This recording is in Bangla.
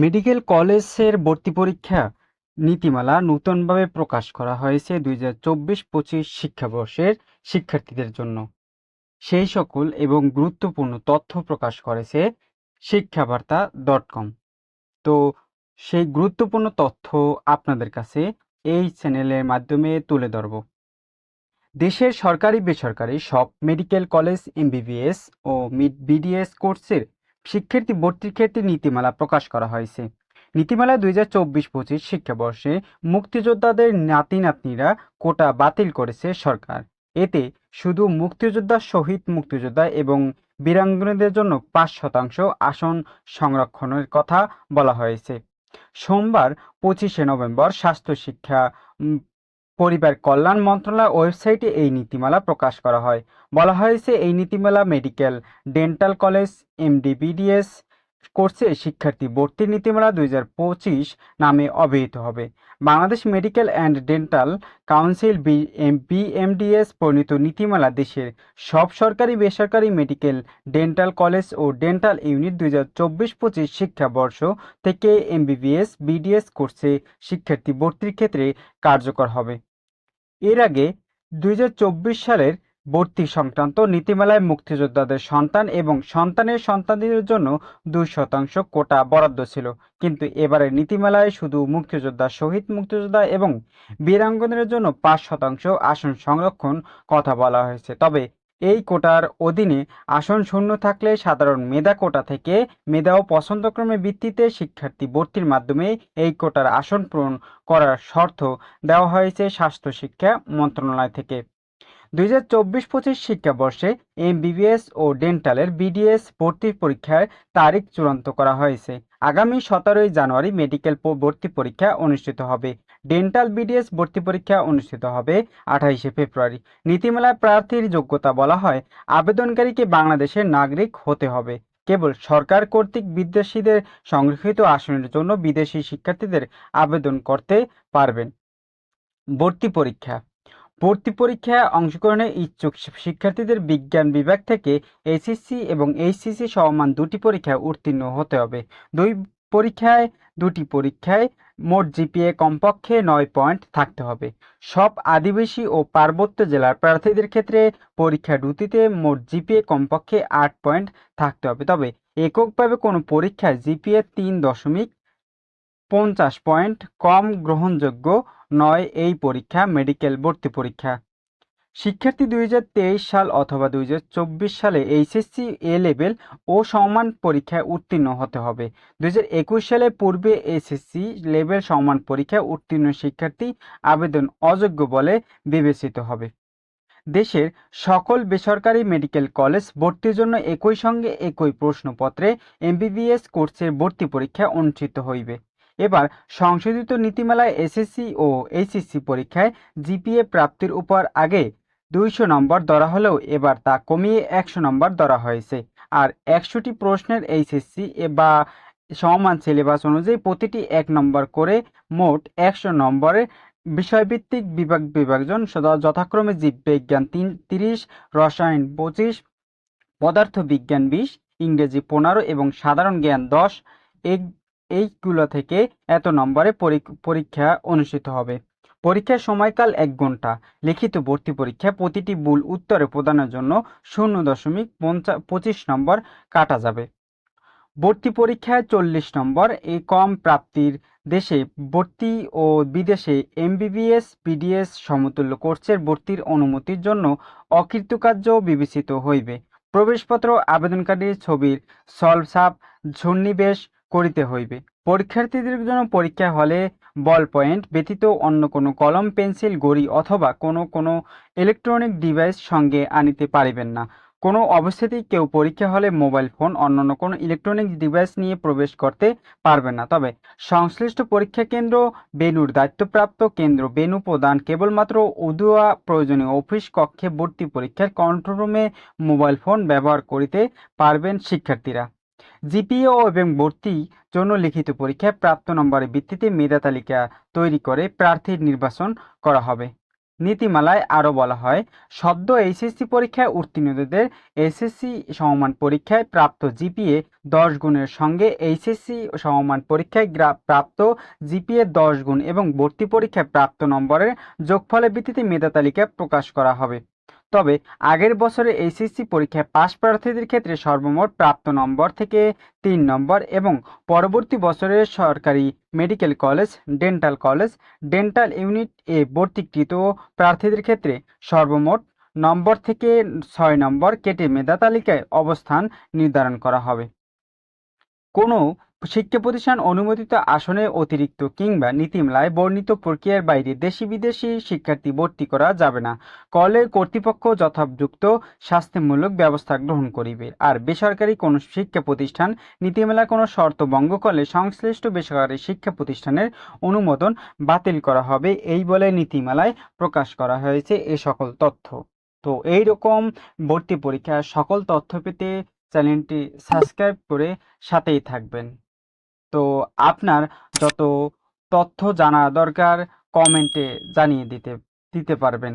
মেডিকেল কলেজের ভর্তি পরীক্ষা নীতিমালা নূতনভাবে প্রকাশ করা হয়েছে দুই হাজার চব্বিশ পঁচিশ শিক্ষাবর্ষের শিক্ষার্থীদের জন্য। সেই সকল এবং গুরুত্বপূর্ণ তথ্য প্রকাশ করেছে শিক্ষাবার্তা ডট কম। তো সেই গুরুত্বপূর্ণ তথ্য আপনাদের কাছে এই চ্যানেলের মাধ্যমে তুলে ধরব। দেশের সরকারি বেসরকারি সব মেডিকেল কলেজ, এমবিবিএস ও মিড বিডিএস কোর্সের শিক্ষার্থী ভর্তির ক্ষেত্রে নীতিমালা প্রকাশ করা হয়েছে। নীতিমালা দুই হাজার চব্বিশ পঁচিশ শিক্ষাবর্ষে মুক্তিযোদ্ধাদের নাতি নাতনিরা কোটা বাতিল করেছে সরকার। এতে শুধু মুক্তিযোদ্ধা শহীদ মুক্তিযোদ্ধা এবং বীরাঙ্গনাদের জন্য পাঁচ শতাংশ আসন সংরক্ষণের কথা বলা হয়েছে। সোমবার পঁচিশে নভেম্বর স্বাস্থ্য শিক্ষা পরিবার কল্যাণ মন্ত্রণালয় ওয়েবসাইটে এই নীতিমালা প্রকাশ করা হয়। বলা হয়েছে, এই নীতিমালা মেডিকেল, ডেন্টাল কলেজ, এমডিবিডিএস কোর্সে শিক্ষার্থী ভর্তির নীতিমালা দুই হাজার পঁচিশ নামে অভিহিত হবে। Bangladesh medical and dental council BMDS প্রণীত নীতিমালা দেশের সব সরকারি, বেসরকারি মেডিকেল, ডেন্টাল কলেজ ও ডেন্টাল ইউনিট দুই হাজার চব্বিশ পঁচিশ শিক্ষাবর্ষ থেকে এমবিবিএস, বিডিএস কোর্সে শিক্ষার্থী ভর্তির ক্ষেত্রে কার্যকর হবে। এর আগে দু হাজার চব্বিশ সালের ভর্তি সংক্রান্ত নীতিমালায় মুক্তিযোদ্ধাদের সন্তান এবং সন্তানের সন্তানদের জন্য দুই শতাংশ কোটা বরাদ্দ ছিল। কিন্তু এবারের নীতিমালায় শুধু মুক্তিযোদ্ধা শহীদ মুক্তিযোদ্ধা এবং বীরাঙ্গনের জন্য পাঁচ শতাংশ আসন সংরক্ষণ কথা বলা হয়েছে। তবে এই কোটার অধীনে আসন শূন্য থাকলে সাধারণ মেধা কোটা থেকে মেধা ও পছন্দক্রমে ভিত্তিতে শিক্ষার্থী ভর্তির মাধ্যমে এই কোটার আসন পূরণ করার শর্ত দেওয়া হয়েছে স্বাস্থ্য শিক্ষা মন্ত্রণালয় থেকে। দুই হাজার চব্বিশ পঁচিশ শিক্ষাবর্ষে এমবিবিএস ও ডেন্টালের বিডিএস ভর্তি পরীক্ষার তারিখ চূড়ান্ত করা হয়েছে। আগামী সতেরোই জানুয়ারি মেডিকেল ভর্তি পরীক্ষা অনুষ্ঠিত হবে। ডেন্টাল বিডিএস ভর্তি পরীক্ষা অনুষ্ঠিত হবে আঠাইশে ফেব্রুয়ারি। নীতিমালায় প্রার্থীর যোগ্যতা বলা হয়, আবেদনকারীকে বাংলাদেশের নাগরিক হতে হবে। কেবল সরকার কর্তৃক বিদেশিদের সংরক্ষিত আসনের জন্য বিদেশি শিক্ষার্থীদের আবেদন করতে পারবেন। ভর্তি পরীক্ষা। ভর্তি পরীক্ষায় অংশগ্রহণে ইচ্ছুক শিক্ষার্থীদের বিজ্ঞান বিভাগ থেকে এসএসসি এবং এইচসিসি সমমান দুটি পরীক্ষায় উত্তীর্ণ হতে হবে। দুই পরীক্ষায়, দুটি পরীক্ষায় মোট জিপিএ কমপক্ষে নয় পয়েন্ট থাকতে হবে। সব আদিবাসী ও পার্বত্য জেলার প্রার্থীদের ক্ষেত্রে পরীক্ষা দুটিতে মোট জিপিএ কমপক্ষে আট পয়েন্ট থাকতে হবে। তবে এককভাবে কোনো পরীক্ষায় জিপিএ তিন দশমিক পঞ্চাশ পয়েন্ট কম গ্রহণযোগ্য নয় এই পরীক্ষা, মেডিকেল ভর্তি পরীক্ষা। শিক্ষার্থী দুই হাজার তেইশ সাল অথবা দুই হাজার চব্বিশ সালে এইচএসসি এ লেভেল ও সমান পরীক্ষায় উত্তীর্ণ হতে হবে। দু হাজার একুশ সালে পূর্বে এসএসসি লেভেল সমান পরীক্ষায় উত্তীর্ণ শিক্ষার্থী আবেদন অযোগ্য বলে বিবেচিত হবে। দেশের সকল বেসরকারি মেডিকেল কলেজ ভর্তির জন্য একই সঙ্গে একই প্রশ্নপত্রে এমবিবিএস কোর্সের ভর্তি পরীক্ষা অনুষ্ঠিত হইবে। এবার সংশোধিত নীতিমালায় এসএসসি ও এইচএসসি পরীক্ষায় জিপিএ প্রাপ্তির উপর আগে দুইশো নম্বর ধরা হলেও এবার তা কমিয়ে একশো নম্বর ধরা হয়েছে। আর একশোটি প্রশ্নের এইচএসসি বা সমান সিলেবাস অনুযায়ী প্রতিটি এক নম্বর করে মোট একশো নম্বরের বিষয়ভিত্তিক বিভাগ বিভাগজন যথাক্রমে জীববিজ্ঞান তিন, তিরিশ, রসায়ন পঁচিশ, পদার্থ বিজ্ঞান বিশ, ইংরেজি পনেরো এবং সাধারণ জ্ঞান দশ। এই, এইগুলো থেকে এত নম্বরে পরী- পরীক্ষা অনুষ্ঠিত হবে। পরীক্ষার সময়কাল এক ঘণ্টা। লিখিত ভর্তি পরীক্ষা প্রতিটি ভুল উত্তরে প্রদানের জন্য শূন্য দশমিক পঞ্চা, পঁচিশ নম্বর কাটা যাবে। ভর্তি পরীক্ষায় চল্লিশ নম্বর এই কম প্রাপ্তির দেশে ভর্তি ও বিদেশে এমবিবিএস বিডিএস সমতুল্য কোর্সের ভর্তির অনুমতির জন্য অকৃতকার্য বিবেচিত হইবে। প্রবেশপত্র আবেদনকারীর ছবির সলসাপ সন্নিবেশ করিতে হইবে। পরীক্ষার্থীদের জন্য পরীক্ষা হলে বল পয়েন্ট ব্যতীত অন্য কোনো কলম, পেন্সিল গড়ি অথবা কোনো কোনো ইলেকট্রনিক ডিভাইস সঙ্গে আনিতে পারিবেন না। কোনো অবস্থাতেই কেউ পরীক্ষা হলে মোবাইল ফোন, অন্যান্য কোনো ইলেকট্রনিক ডিভাইস নিয়ে প্রবেশ করতে পারবে না। তবে সংশ্লিষ্ট পরীক্ষা কেন্দ্র বেনুর দায়িত্বপ্রাপ্ত কেন্দ্র, বেনু প্রদান কেবলমাত্র উদুয়া প্রয়োজনীয় অফিস কক্ষে ভর্তি পরীক্ষার কন্ট্রোল রুমে মোবাইল ফোন ব্যবহার করিতে পারবেন শিক্ষার্থীরা। জিপিও এবং ভর্তি জন্য লিখিত পরীক্ষায় প্রাপ্ত নম্বরের ভিত্তিতে মেধা তালিকা তৈরি করে প্রার্থীর নির্বাচন করা হবে। নীতিমালায় আরও বলা হয়, সদ্য এইচএসসি পরীক্ষায় উত্তীর্ণদের এসএসসি সমমান পরীক্ষায় প্রাপ্ত জিপিএ দশ গুণের সঙ্গে এইচএসসি সমমান পরীক্ষায় প্রাপ্ত জিপিএ দশ গুণ এবং ভর্তি পরীক্ষায় প্রাপ্ত নম্বরের যোগফলের ভিত্তিতে মেধা তালিকা প্রকাশ করা হবে। তবে আগের বছরে এইচএসসি পরীক্ষায় পাশ প্রার্থীদের ক্ষেত্রে সর্বমোট প্রাপ্ত নম্বর থেকে তিন নম্বর এবং পরবর্তী বছরের সরকারি medical college, dental college, dental unit এ ভর্তিকৃত প্রার্থীদের ক্ষেত্রে সর্বমোট নম্বর থেকে ছয় নম্বর কেটে মেধা তালিকায় অবস্থান নির্ধারণ করা হবে। কোনো শিক্ষা প্রতিষ্ঠান অনুমোদিত আসনে অতিরিক্ত কিংবা নীতিমালায় বর্ণিত প্রক্রিয়ার বাইরে দেশি বিদেশি শিক্ষার্থী ভর্তি করা যাবে না। কলেজ কর্তৃপক্ষ যথাযুক্ত শাস্তিমূলক ব্যবস্থা গ্রহণ করিবে। আর বেসরকারি কোনো শিক্ষা প্রতিষ্ঠান নীতিমালা কোনো শর্ত ভঙ্গ করলে সংশ্লিষ্ট বেসরকারি শিক্ষা প্রতিষ্ঠানের অনুমোদন বাতিল করা হবে এই বলে নীতিমালায় প্রকাশ করা হয়েছে এ সকল তথ্য। তো এই রকম ভর্তি পরীক্ষার সকল তথ্য পেতে চ্যানেলটি সাবস্ক্রাইব করে সাথেই থাকবেন। তো আপনার যত তথ্য জানা দরকার কমেন্টে জানিয়ে দিতে দিতে পারবেন।